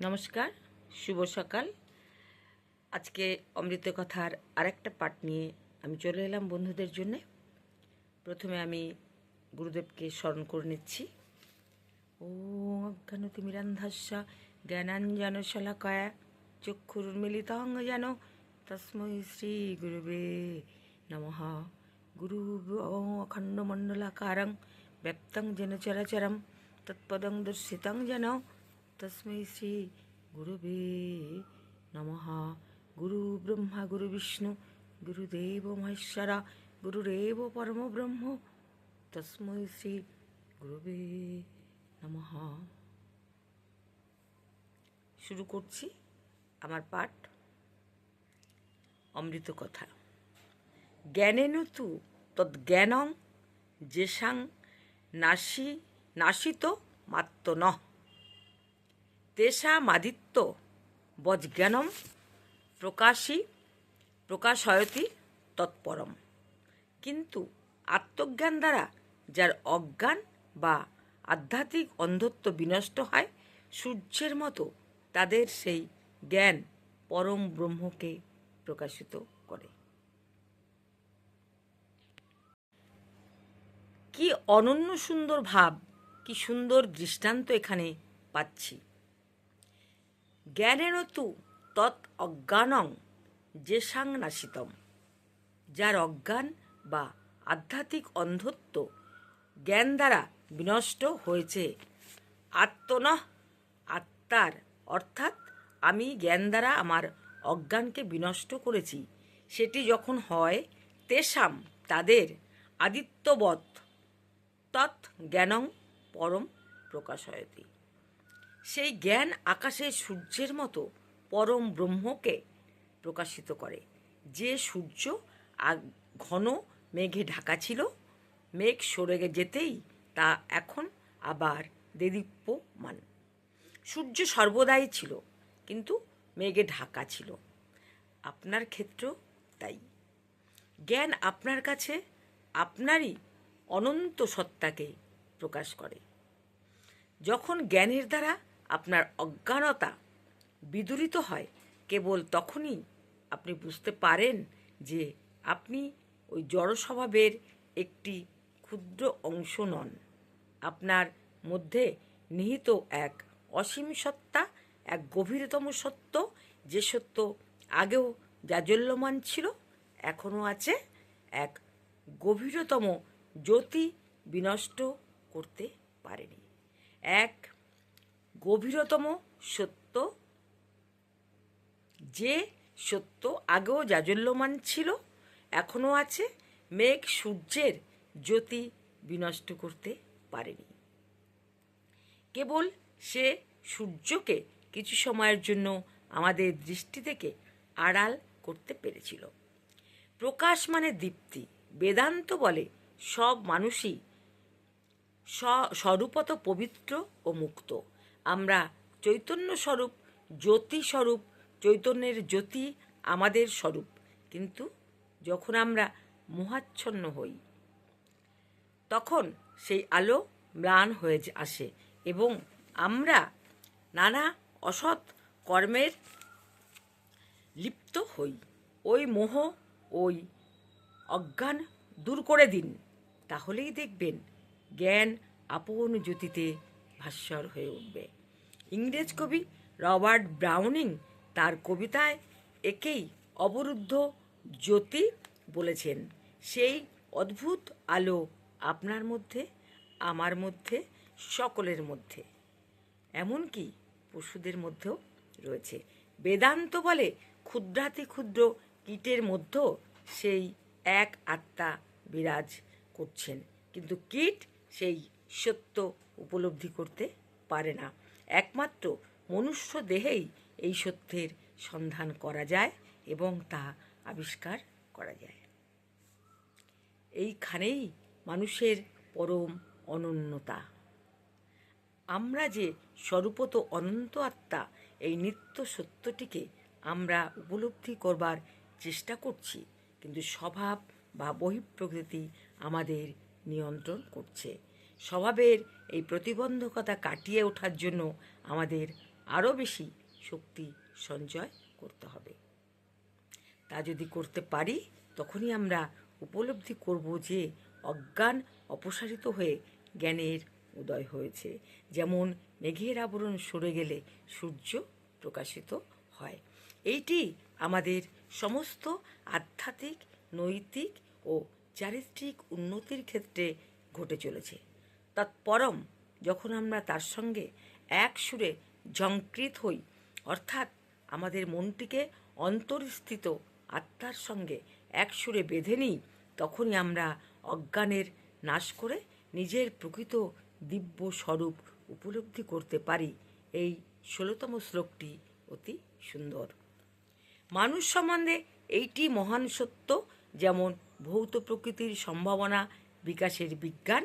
নমস্কার, শুভ সকাল। আজকে অমৃত কথার আরেকটা পাঠ নিয়ে আমি চলে এলাম বন্ধুদের জন্যে। প্রথমে আমি গুরুদেবকে স্মরণ করে নিচ্ছি। ও অজ্ঞানতিমিরান্ধাস্যা জ্ঞানাঞ্জন শলাকয়া চক্ষুর্মিলিতং যেন তস্মৈ শ্রী গুরুবে নমঃ। গুরু অখণ্ডমণ্ডলাকারং ব্যক্তং যেন চরাচরম তৎপদং দর্শিতং যেন তস্মৈ শ্রী গুরুবে নমঃ গুরু ব্রহ্মা গুরু বিষ্ণু গুরুদেব মহেশ্বর গুরুরেব পরম ব্রহ্ম তস্মৈ শ্রী গুরুবে নমঃ শুরু করছি আমার পাঠ অমৃত কথা। জ্ঞানেন তু তদ্জ্ঞানং যেসাং নাসি, নাসিত মাত্র নঃ। তেষামাদিত্য বজ্ঞানম প্রকাশী প্রকাশয়তি তৎপরম। কিন্তু আত্মজ্ঞান দ্বারা যার অজ্ঞান বা আধ্যাত্মিক অন্ধত্ব বিনষ্ট হয়, সূর্যের মতো তাদের সেই জ্ঞান পরম ব্রহ্মকে প্রকাশিত করে। কি অনন্য সুন্দর ভাব, কি সুন্দর দৃষ্টান্ত এখানে পাচ্ছি। জ্ঞানেন তু তৎ অজ্ঞানং যে নাসিতম যার অজ্ঞান বা আধ্যাত্মিক অন্ধত্ব জ্ঞান দ্বারা বিনষ্ট হয়েছে। আত্মনঃ আত্মার অর্থাৎ আমি জ্ঞান দ্বারা আমার অজ্ঞানকে বিনষ্ট করেছি। সেটি যখন হয় তেষাম তাদের আদিত্যবৎ তৎ জ্ঞানং পরম প্রকাশয়তি। সেই জ্ঞান আকাশে সূর্যের মতো পরম ব্রহ্মকে প্রকাশিত করে। যে সূর্য ঘন মেঘে ঢাকা ছিল, মেঘ সরে যেতেই তা এখন আবার দেদীপ্যমান। সূর্য সর্বদাই ছিল, কিন্তু মেঘে ঢাকা ছিল। আপনার ক্ষেত্রেও তাই। জ্ঞান আপনার কাছে, আপনারই অনন্ত সত্তাকে প্রকাশ করে। যখন জ্ঞানের দ্বারা আপনার অজ্ঞানতা বিদূরিত হয়, কেবল তখনই আপনি বুঝতে পারেন যে আপনি ওই জড় স্বভাবের একটি ক্ষুদ্র অংশ নন। আপনার মধ্যে নিহিত এক অসীম সত্তা, এক গভীরতম সত্য, যে সত্য আগেও জাজল্যমান ছিল, এখনও আছে, এক গভীরতম জ্যোতি বিনষ্ট করতে পারেনি। এক গভীরতম সত্য যে সত্য আগেও জাজল্যমান ছিল, এখনও আছে। মেঘ সূর্যের জ্যোতি বিনষ্ট করতে পারেনি। কেবল সে সূর্যকে কিছু সময়ের জন্য আমাদের দৃষ্টি থেকে আড়াল করতে পেরেছিল। প্রকাশ মানে দীপ্তি। বেদান্ত বলে সব মানুষই স্বরূপত পবিত্র ও মুক্ত। আমরা চৈতন্য স্বরূপ জ্যোতি স্বরূপ চৈতন্যের জ্যোতি আমাদের স্বরূপ। কিন্তু যখন আমরা মোহাচ্ছন্ন হই, তখন সেই আলো ম্লান হয়ে আসে এবং আমরা নানা অসৎ কর্মের লিপ্ত হই। ওই মোহ, ওই অজ্ঞান দূর করে দিন। তাহলেই দেখবেন জ্ঞান আপন জ্যোতিতে ভাস্বর হয়ে উঠবে। ইংরেজ কবি রবার্ট ব্রাউনিং তার কবিতায় একেই অবরুদ্ধ জ্যোতি বলেছেন। সেই অদ্ভুত আলো আপনার মধ্যে, আমার মধ্যে, সকলের মধ্যে। এমনকি পশুদের মধ্যেও রয়েছে। বেদান্ত বলে ক্ষুদ্রাতি ক্ষুদ্র কীটের মধ্যেও সেই এক আত্মা বিরাজ করছেন। কিন্তু কীট সেই সত্য উপলব্ধি করতে পারে না। একমাত্র মনুষ্য দেহেই এই সত্যের সন্ধান করা যায় এবং তা আবিষ্কার করা যায়। এইখানেই মানুষের পরম অনন্যতা। আমরা যে স্বরূপত অনন্ত আত্মা, এই নিত্য সত্যটিকে আমরা উপলব্ধি করবার চেষ্টা করছি, কিন্তু স্বভাব বা বহিঃপ্রকৃতি আমাদের নিয়ন্ত্রণ করছে। স্বভাবের এই প্রতিবন্ধকতা কাটিয়ে ওঠার জন্য আমাদের আরও বেশি শক্তি সঞ্চয় করতে হবে। তা যদি করতে পারি, তখনই আমরা উপলব্ধি করব যে অজ্ঞান অপসারিত হয়ে জ্ঞানের উদয় হয়েছে। যেমন মেঘের আবরণ সরে গেলে সূর্য প্রকাশিত হয়। এইটি আমাদের সমস্ত আধ্যাত্মিক, নৈতিক ও চারিত্রিক উন্নতির ক্ষেত্রে ঘটে চলেছে। তৎপরম যখন আমরা তার সঙ্গে এক সুরে ঝঙ্কৃত হই, অর্থাৎ আমাদের মনটিকে অন্তর্স্থিত আত্মার সঙ্গে এক সুরে বেঁধে নিই, তখনই আমরা অজ্ঞানের নাশ করে নিজের প্রকৃত দিব্য স্বরূপ উপলব্ধি করতে পারি। এই ষোলোতম শ্লোকটি অতি সুন্দর। মানুষ সম্বন্ধে এইটি মহান সত্য, যেমন ভৌত প্রকৃতির সম্ভাবনা, বিকাশের বিজ্ঞান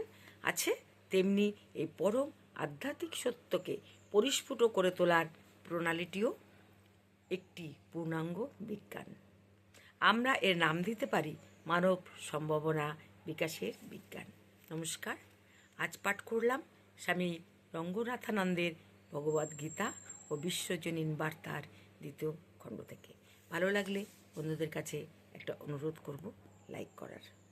আছে তেমনি এই পরম আধ্যাত্মিক সত্যকে পরিস্ফুট করে তোলার প্রণালীটিও একটি পূর্ণাঙ্গ বিজ্ঞান। আমরা এর নাম দিতে পারি মানব সম্ভাবনা বিকাশের বিজ্ঞান। নমস্কার, আজ পাঠ করলাম স্বামী রঙ্গনাথানন্দের ভগবদ গীতা ও বিশ্বজনীন বার্তার দ্বিতীয় খণ্ড থেকে। ভালো লাগলে বন্ধুদের কাছে একটা অনুরোধ করব লাইক করার।